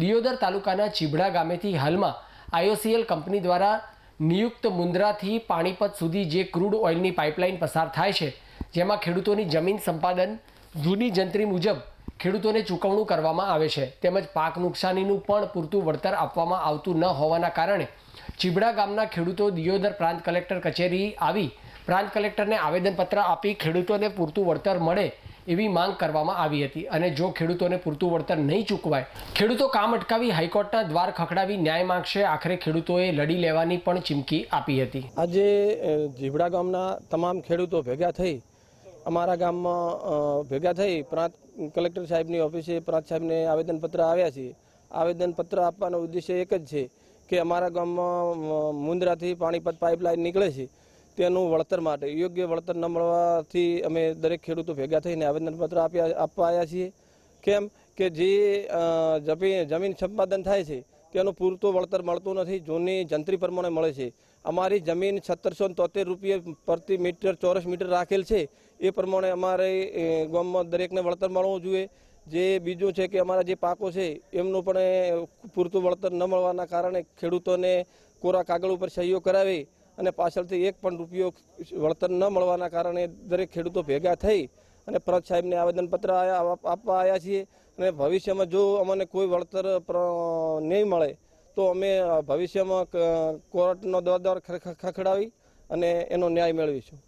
દિયોદર તાલુકાના ચીબડા ગામેથી હાલમાં IOCL company દ્વારા નિયુક્ત મુન્દ્રાથી પાણીપત સુધી જે ક્રૂડ ઓઇલની પાઇપલાઇન પસાર થાય છે, જેમાં ખેડૂતોની જમીન સંપાદન, જૂની જંત્રી મુજબ ખેડૂતોને ચૂકવણું કરવામાં આવે છે. તેમજ પાક નુકસાનીનું પણ પૂરતું વળતર આપવામાં આવતું ન હોવાના કારણે ચીબડા ગામના ખેડૂતો દિયોદર પ્રાંત કલેક્ટર કચેરી આવી પ્રાંત કલેક્ટરને આવેદનપત્ર આપી ખેડૂતોને પૂરતું વળતર મળે એવી માંગ કરવામાં આવી હતી. અને જો ખેડૂતોને પૂરતું વળતર નહીં ચૂકવાય, ખેડૂતો કામ અટકાવી હાઈકોર્ટના દ્વાર ખખડાવી ન્યાય માંગશે. આખરે ખેડૂતોએ લડી લેવાની પણ ચીમકી આપી હતી. આજે જીવડા ગામના તમામ ખેડૂતો ભેગા થઈ, અમારા ગામમાં ભેગા થઈ પ્રાંત, કલેક્ટર સાહેબની ઓફિસે પ્રાંત સાહેબને આવેદનપત્ર આવ્યા છે. આવેદનપત્ર આપવાનો ઉદ્દેશ્ય એક જ છે કે અમારા ગામમાં મુંદ્રાથી પાણીપત પાઇપલાઇન નીકળે છે. તેનું વળતર માટે, યોગ્ય વળતર ન મળવાથી અમે દરેક ખેડૂતો ભેગા થઈને આવેદનપત્ર આપ્યા, આપવા આવ્યા છીએ. કેમ કે જે જમીન સંપાદન થાય છે, તેનું પૂરતું વળતર મળતું નથી, જૂની જંત્રી પ્રમાણે મળે છે. અમારી જમીન સત્તરસો તોતેર રૂપિયા પ્રતિ મીટર, ચોરસ મીટર રાખેલ છે. એ પ્રમાણે અમારે ગામમાં દરેકને વળતર મળવું જોઈએ. જે બીજું છે કે અમારા જે પાકો છે, એમનું પણ પૂરતું વળતર ન મળવાના કારણે ખેડૂતોને કોરા કાગળ ઉપર સહયોગ કરાવી અને પાછળથી એક પણ રૂપિયો વળતર ન મળવાના કારણે દરેક ખેડૂતો ભેગા થઈ અને પ્રત સાહેબને આવેદનપત્ર આપવા આવ્યા છીએ. અને ભવિષ્યમાં જો અમને કોઈ વળતર નહીં મળે, તો અમે ભવિષ્યમાં કોર્ટનો દર દર ખખડાવી અને એનો ન્યાય મેળવીશું.